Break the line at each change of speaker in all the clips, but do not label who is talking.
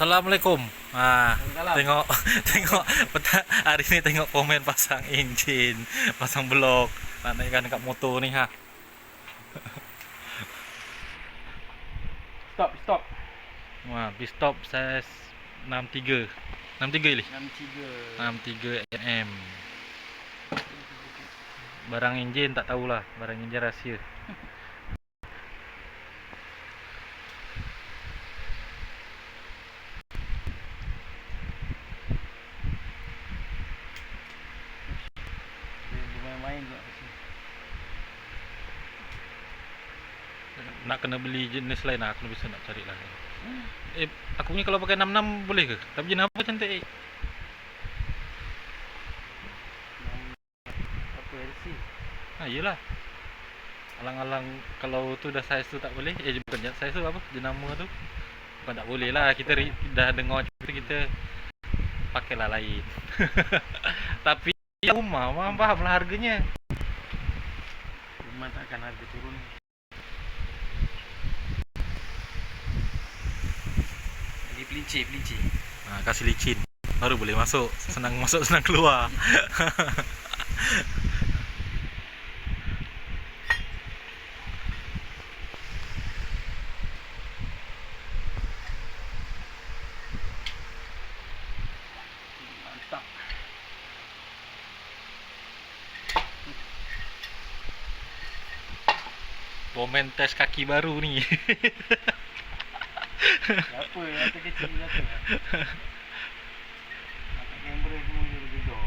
Assalamualaikum.
Waalaikumsalam.
tengok tengok peta- hari ni tengok komen pasang enjin, pasang blok. Nak naikkan dekat motor ni ha.
Stop, stop.
Wah, pit stop saiz 63. 63 ni.
63.
63 mm. Barang enjin tak tahulah, barang enjin rahsia.
Dia bermain-main juga kat sini.
Nak kena beli jenis lain lah, aku bisa nak cari lah. Eh, aku punya kalau pakai 66 boleh ke? Tapi jenis apa cantik eh?
Apa LC?
Ha, iyalah. Alang-alang kalau tu dah saiz tu tak boleh. Eh bukan saiz tu apa? Jenama tu. Bukan tak boleh lah. Kita ri- dah dengar cerita kita pakailah lain. Tapi rumah memang faham lah harganya.
Rumah takkan harga turun. Lagi pelinci, pelinci.
Ha, kasih licin. Baru boleh masuk. Senang masuk, senang keluar. Komen test kaki baru ni.
Apa yang kecil kata? Semua dia berbeza.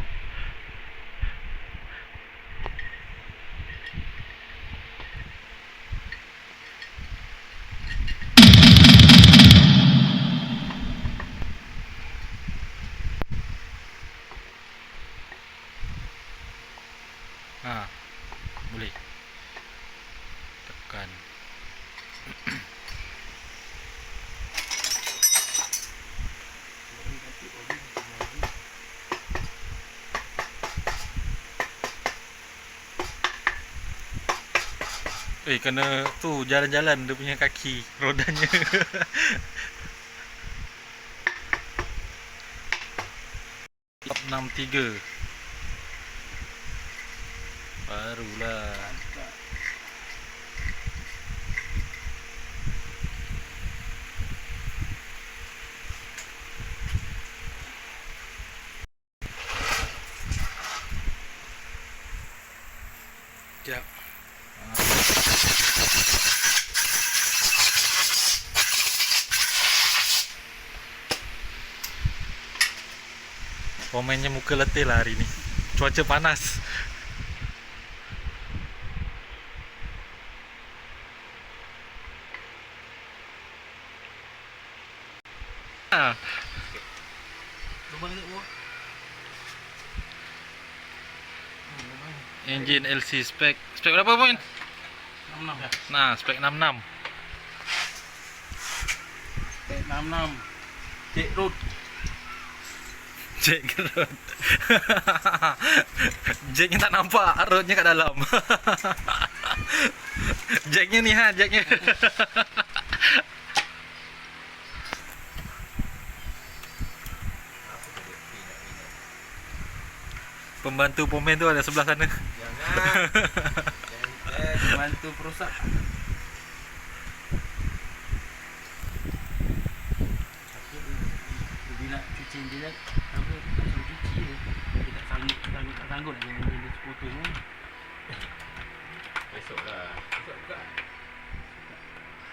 ha. Boleh. Tekan. Eh kena tu jalan-jalan dia punya kaki rodanya. Top 63. Barulah. Sekejap. Komennya muka letih lah hari ni Cuaca panas
bawah.
Engine LC spek Spek berapa poin?
66.
Nah, spek 66
Spek 66. Cek road.
Jack road Jacknya tak nampak Roadnya kat dalam Jacknya ni ha Jacknya Pembantu pomen tu ada sebelah sana
Jangan. Bantu. Tapi dia bila cuci dia dah apa tak suruh cuci dia. Dia tak sanggup sanggup tak sanggup nak dia sepotong ni.
Besok lah. Besok buka?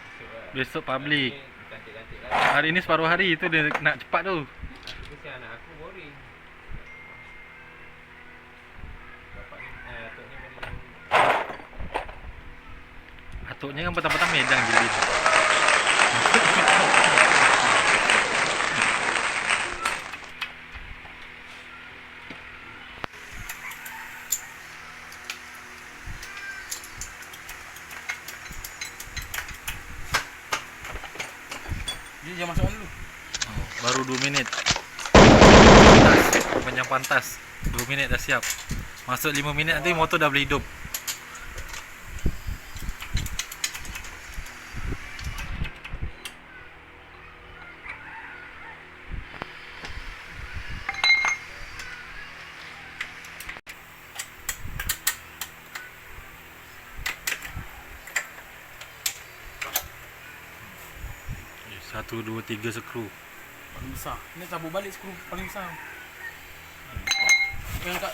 Besok lah.
Besok public.
Lah.
Hari ni separuh hari tu dia nak cepat tu.
Aku aku boring Bapak ni Eh atuk ni boring
Atuknya kan petang-petang medang jilid
Dia jangan masuk dulu.
oh, Baru 2 minit. Pantas. Panjang pantas. 2 minit dah siap. Masuk 5 minit nanti motor dah boleh hidup Satu, dua, tiga skru.
Paling besar. Ni tabur balik skru paling besar. Yang kat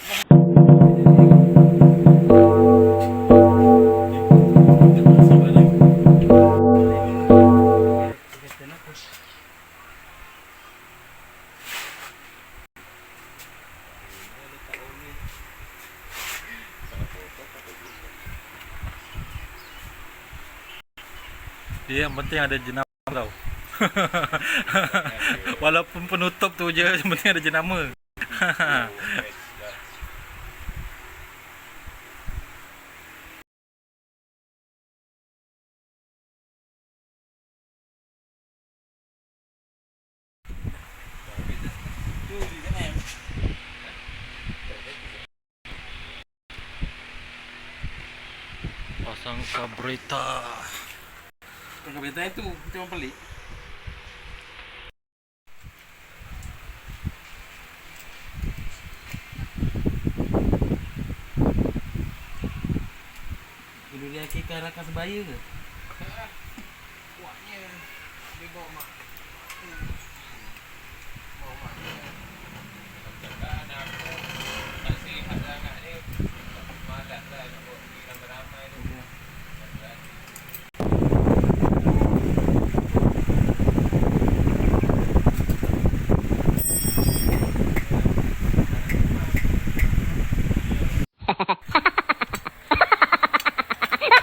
Dia yang penting ada jenama tau. Walaupun penutup tu je, yang penting ada jenama. Pasang kabrita.
Tengah berita itu orang pelik
Kita arahkan sebaya ke?
Kuatnya Dia bawa mak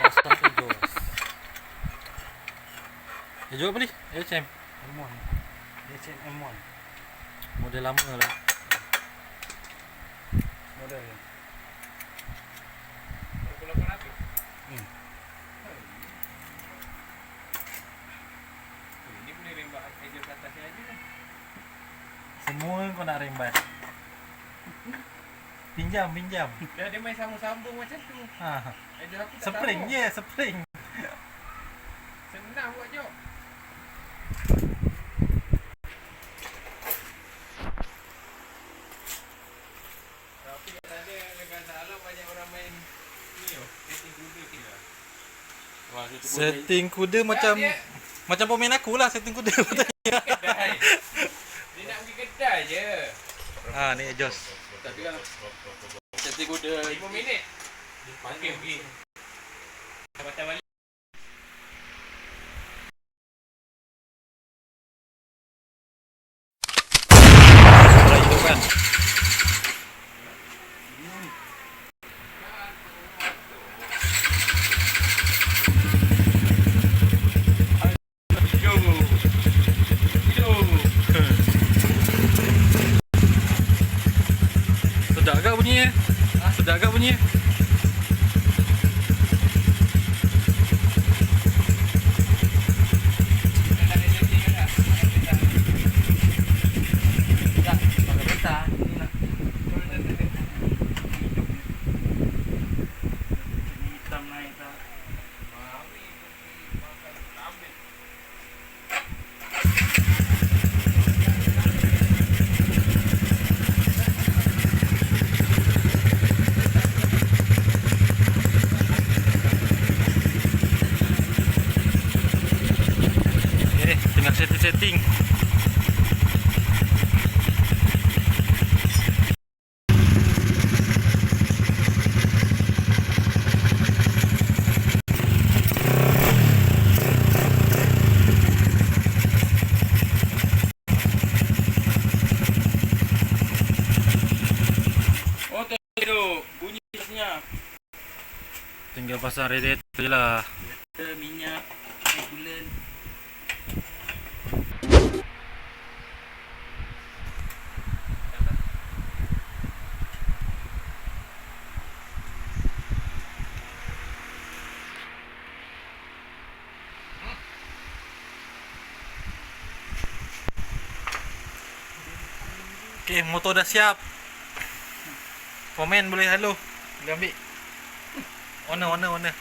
Pasang Ejos. Ejos apa ni? HM.
M1 HM M1
Model lama lah.
Model dia
atasnya aja kan
Semua kau nak rembat. Pinjam, pinjam.
Dia, dia main sambung-sambung macam tu
Ha. Spring
sambung.
je, spring.
Senang buat job Tapi kat sana dekat Salam banyak orang main ni yo, setting kuda dia
macam
dia,
macam pemain aku lah setting kuda.
kedai. Dia nak pergi kedai je.
ha, ni Ejos.
Tapi kalau setting kuda 5 minit. Okey, okey. Patah balik.
Orang hidup kan.
Yo. Yo.
Sedap agak bunyi eh? Ha, sedap agak bunyi eh?
Tak, pakai peta Ini nak Hitam naik tak
Eh, tinggal setting-setting.
Oh
Tinggal pasang radiator je lah.
Kita minyak
Okey, motor dah siap. Komen boleh halo. Boleh ambil. Owner, owner, owner.